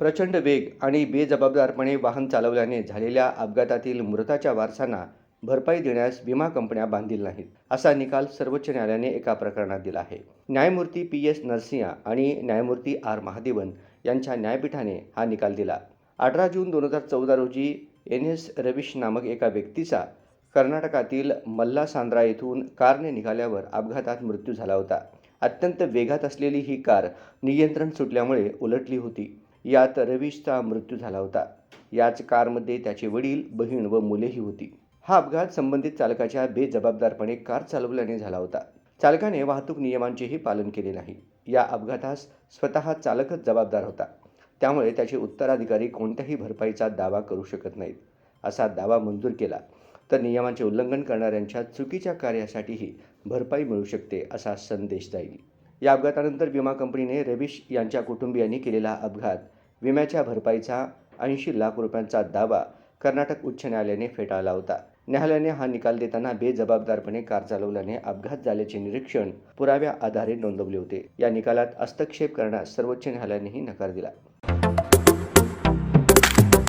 प्रचंड वेग आणि बेजबाबदारपणे वाहन चालवल्याने झालेल्या अपघातातील मृताच्या वारसांना भरपाई देण्यास विमा कंपन्या बांधील नाहीत असा निकाल सर्वोच्च न्यायालयाने एका प्रकरणात दिला आहे. न्यायमूर्ती पी एस नरसिंहा आणि न्यायमूर्ती आर महादेवन यांच्या न्यायपीठाने हा निकाल दिला. अठरा जून दोन हजार चौदा रोजी एन एस रविश नामक एका व्यक्तीचा कर्नाटकातील मल्लासांद्रा येथून कारने निघाल्यावर अपघातात मृत्यू झाला होता. अत्यंत वेगात असलेली ही कार नियंत्रण सुटल्यामुळे उलटली होती. यात रवीशचा मृत्यू झाला होता. याच कारमध्ये त्याचे वडील बहीण व मुलेही होती. हा अपघात संबंधित चालकाच्या बेजबाबदारपणे कार चालवल्याने झाला होता. चालकाने वाहतूक नियमांचेही पालन केले नाही. या अपघातास स्वतः चालकच जबाबदार होता. त्यामुळे त्याचे उत्तराधिकारी कोणत्याही भरपाईचा दावा करू शकत नाहीत असा दावा मंजूर केला. तर नियमांचे उल्लंघन करणाऱ्यांच्या चुकीच्या कार्यासाठीही भरपाई मिळू शकते असा संदेश जाईल. या अपघातानंतर विमा कंपनीने रवीश यांच्या कुटुंबियांनी केलेला अपघात विम्याच्या भरपाईचा ऐंशी लाख रुपयांचा दावा कर्नाटक उच्च न्यायालयाने फेटाळला होता. न्यायालयाने हा निकाल देताना बेजबाबदारपणे कार चालवल्याने अपघात झाल्याचे निरीक्षण पुराव्या आधारे नोंदवले होते. या निकालात हस्तक्षेप करण्यास सर्वोच्च न्यायालयानेही नकार दिला.